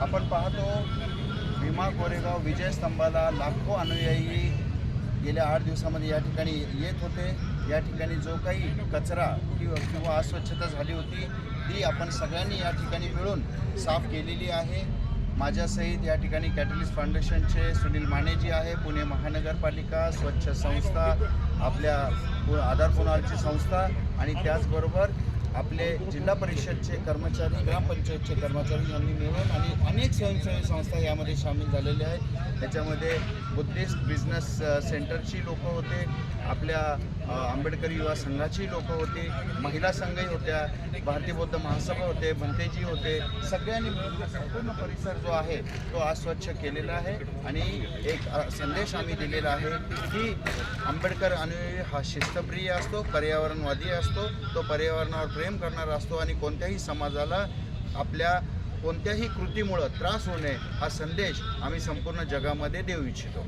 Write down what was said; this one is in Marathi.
आपण पाहतो भीमा कोरेगाव विजयस्तंभाला लाखो अनुयायी गेल्या आठ दिवसामध्ये या ठिकाणी येत होते. या ठिकाणी जो काही कचरा किंवा अस्वच्छता झाली होती ती आपण सगळ्यांनी या ठिकाणी मिळून साफ केलेली आहे. माझ्यासहित या ठिकाणी कॅटलिस्ट फाउंडेशनचे सुनील मानेजी आहे पुणे महानगरपालिका स्वच्छ संस्था आपल्या आधार पुनालची संस्था आणि त्याचबरोबर आपले जिल्हा परिषदचे कर्मचारी ग्रामपंचायतचे कर्मचारी यांनी मिळून आणि अनेक स्वयंसेवी संस्था यामध्ये सामील झालेल्या आहेत. त्याच्यामध्ये बुद्धिस्ट बिझनेस सेंटरची लोक होते. आपल्या आंबेडकर आंबेडकरी युवा संघाची लोक होती महिला संघही होत्या भारतीय बौद्ध महासभा होते भंतेजी होते सगळ्यांनी संपूर्ण परिसर जो आहे तो आज स्वच्छ केलेला आहे आणि एक संदेश आम्ही दिलेला आहे की आंबेडकर अनुयायी हा शिस्तप्रिय असतो पर्यावरणवादी असतो तो पर्यावरणावर प्रेम करणारा असतो आणि कोणत्याही समाजाला आपल्या कोणत्याही कृतीमुळं त्रास होऊ नये हा संदेश आम्ही संपूर्ण जगामध्ये देऊ इच्छितो.